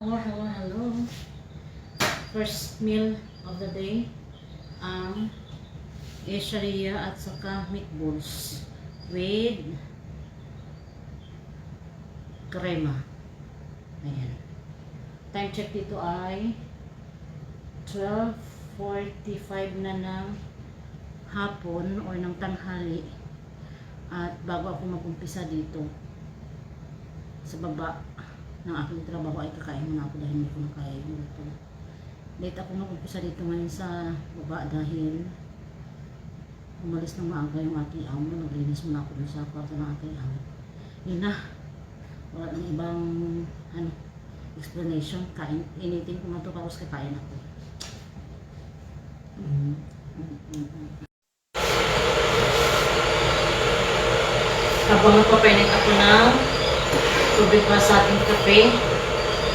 Hello, hello, hello. First meal of the day, ang Esharia at saka meatballs with krema. Ayan. Time check dito ay 12.45 na ng hapon or ng tanghali. At bago ako mag-umpisa dito sa baba ng aking trabaho ay kakain muna ako dahil hindi ko na kaya yung. Late ako mag-umpisa dito ngayon sa baba dahil umalis ng maaga yung aking amo. Naglinis muna ako dun sa kwarto ng aking amo. Yun na. Wala nang ibang ano, explanation. Kain, initin ko na ito tapos kakain ako. Mm, mm, mm, mm. Habang ako ng tubig para sa ating kape.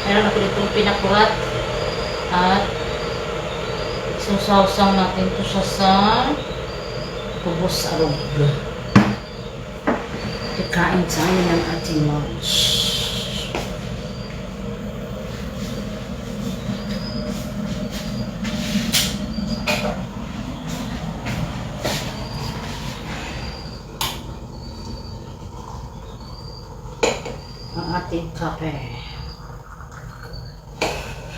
Meron ako ditong pinakurat. At susawsaw natin ito siya sa kubos arog. Ikain tayo ng ating lunch. Ang ating kape.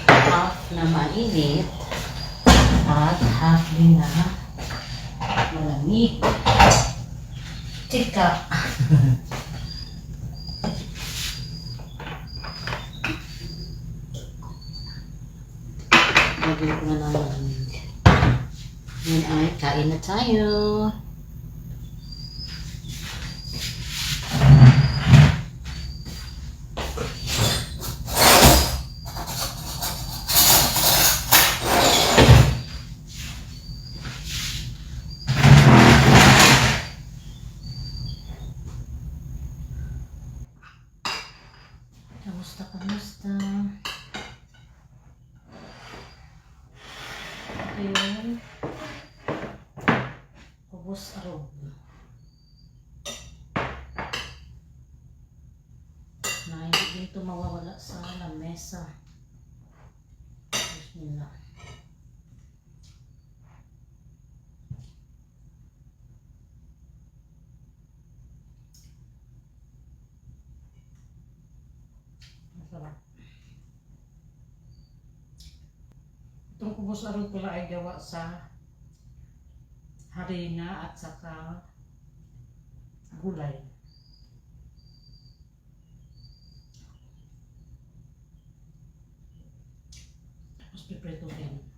Half na mainit at half din na malamig. Tika. Lagyan ko na ng malamig. Ngayon ay kain na tayo. Kamusta, kamusta? Ayun. Kubos arog. Na hindi ito mawawala sa lamesa. Bismillah. Masarap. Itong kubos arog pala ay gawa sa harina at saka gulay. Tapos pipreto din.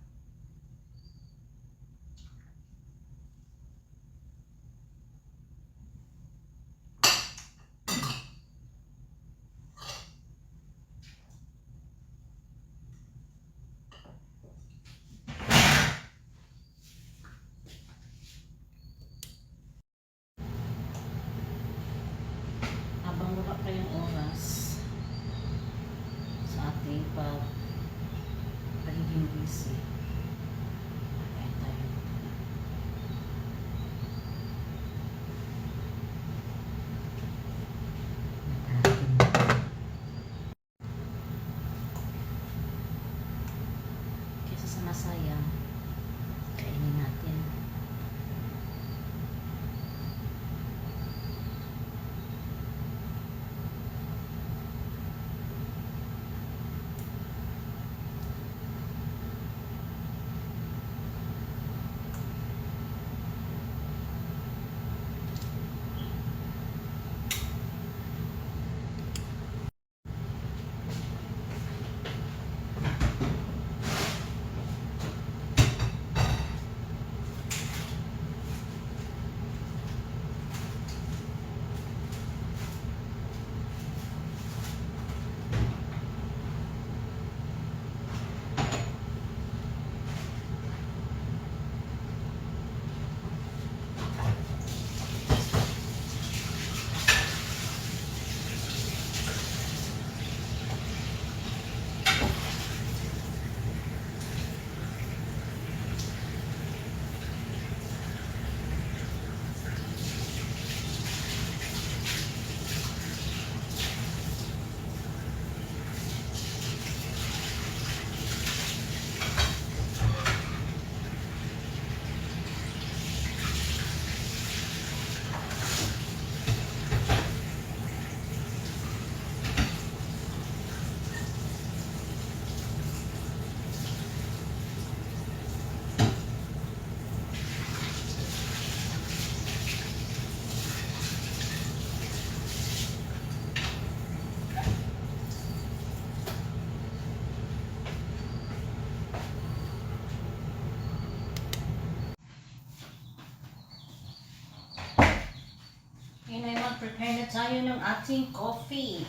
Prepare na tayo ng ating coffee.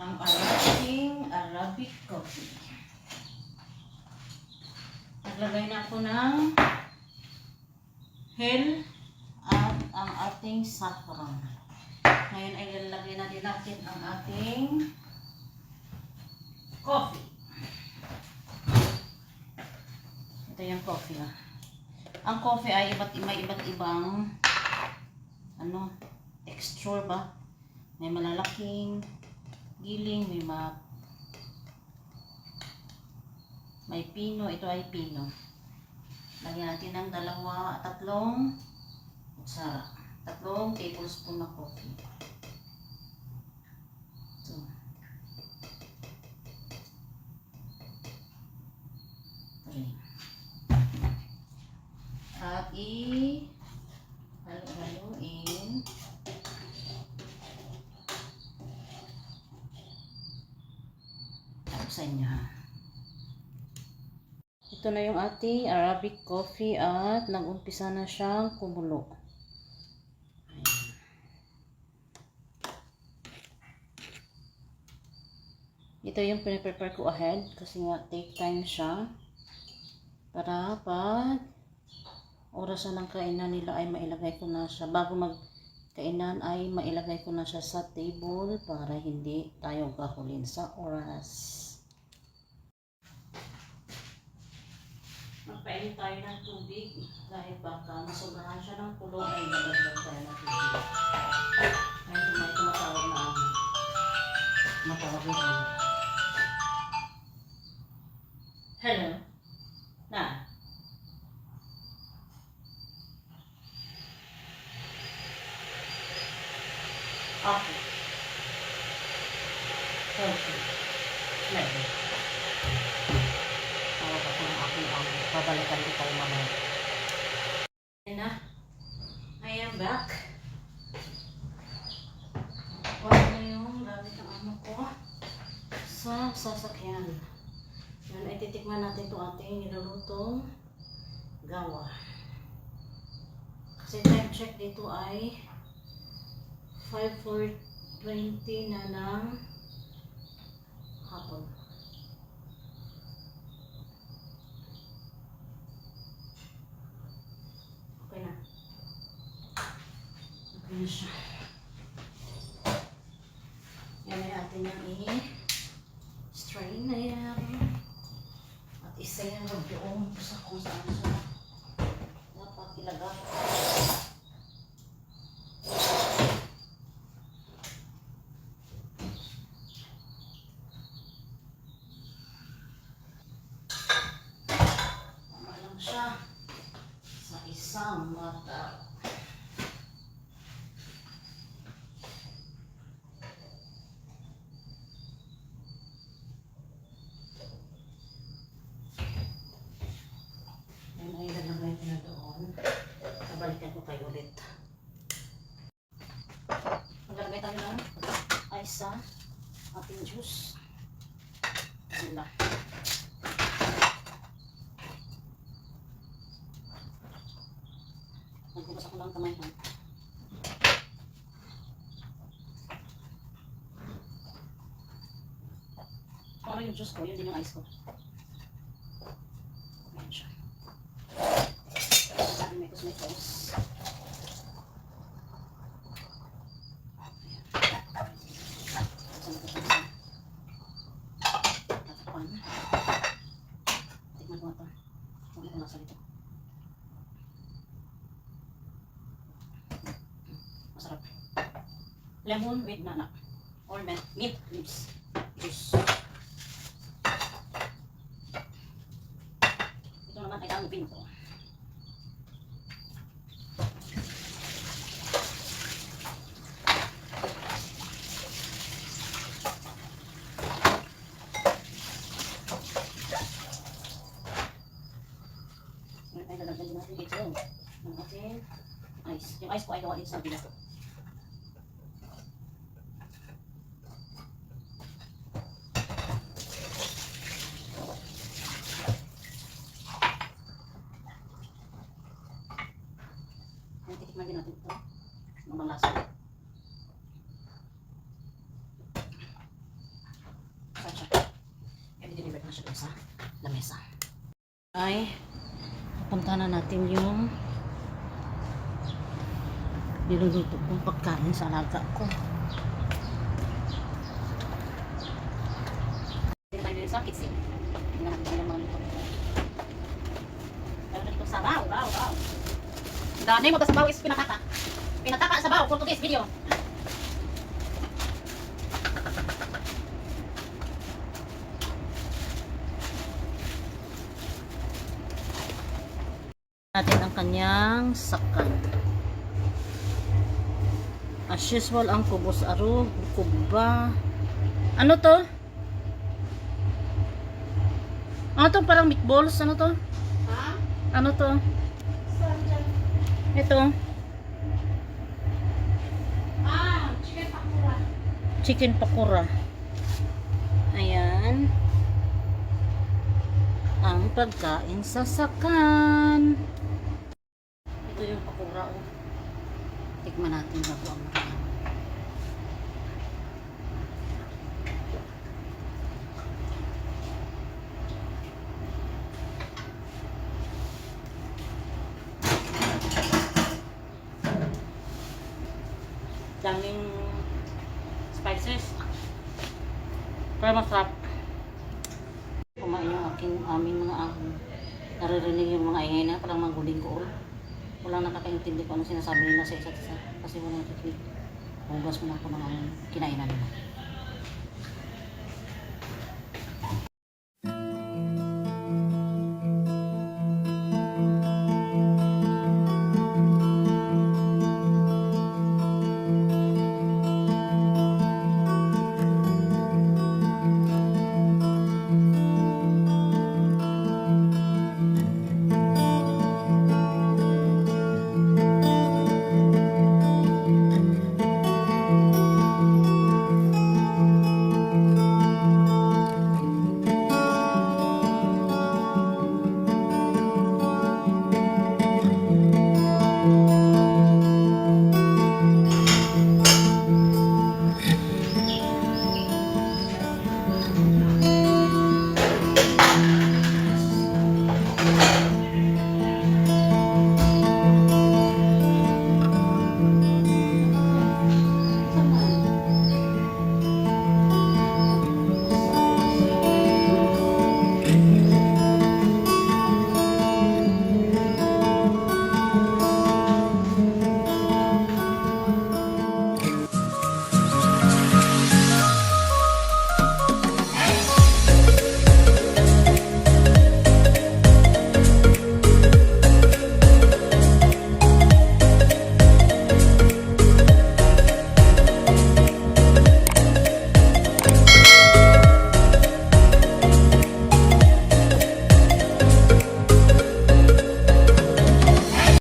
Ang ating Arabic coffee. Naglagay na ako ng hell at ang ating saffron. Ngayon ay lalagay na din natin ang ating coffee. Ito yung coffee ah. Ang coffee ay iba't iba't ibang ano, texture ba? May malalaking giling, may ma may pino, ito ay pino. Lagyan natin ng dalawa, tatlong kutsara. Tatlong tablespoon na coffee. Ito. Three. At i halo-haloin. Tapos sa inyo ha. Ito na yung ating Arabic coffee at nag-umpisa na siyang kumulo. Ito yung pinaprepare ko ahead kasi nga take time siya para pag oras na ng kainan nila ay mailagay ko na siya. Bago magkainan ay mailagay ko na siya sa table para hindi tayo gahulin sa oras. Magpainit tayo ng tubig dahil baka masobrahan siya ng kulong ay magagdag tayo ng tubig. Ay may tumatawag na ako. Matawag na ako. Hello? Na? Okay. Okay. Lagi. Tawag ako ng aking amo. Babalikan ko kayo mamaya. Ayan na. I am back. Kuha na yung gamit ng amo ko sa sasakyan. Yan ay titikman natin itong ating nilulutong gawa. Kasi time check dito ay 5 for 20 na ng hapon. Okay na. Okay na siya. Yan ay atin yung i-strain na yan. At isa yan doon sa kung saan siya dapat ilagay. Tama lang siya sa isang mata. Yan ay lalagay ko na doon. Kabalikan ko kayo ulit. Maglalagay tayo ng ice sa ating juice. Sila. Nagbukas ako ng kamay. Kung ano yung juice ko, yun din yung ice ko. Ayan siya. Sabi may. Ayan. Saan ko siya? Tatakpan. Tikman ko nga ito. Huwag ko nasa dito. Masarap. Lemon with nana. Or mint leaves. Juice. Ito naman ay ang pinto. Ngayon ay lalagyan natin dito ng ating ice. Yung ice ko ay gawa din sa bilas. Ayan, Lagyan natin ito ng malasa. Sasya. Na siya doon sa lamesa. Ay, napunta na natin yung niluluto kong pagkain sa alaga ko. Dito tayo sa kitchen. Tingnan natin yung mga luto. Pero dito sa raw, raw, raw. Dani mo ta sabaw is pinataka. Pinataka sa baw, for today's video. natin ang kanyang sakan. As usual, ang kubos aro, kuba. Ano to? Ano to? Parang meatballs? Ano to? Ha? Ano to? Ito. Ah, chicken pakura. Chicken pakura. Ayan. Ang pagkain sa sakan. Ito yung pakura. Oh. Tikman natin bago ang makain. Pero masarap. Kumain yung aking aming mga ahon. Naririnig yung mga ingay na parang maguling ko. Walang nakakaintindi kung ano sinasabi nila sa isa't isa. Kasi walang nakikinig. Hugas mo na ako ng kinain nila.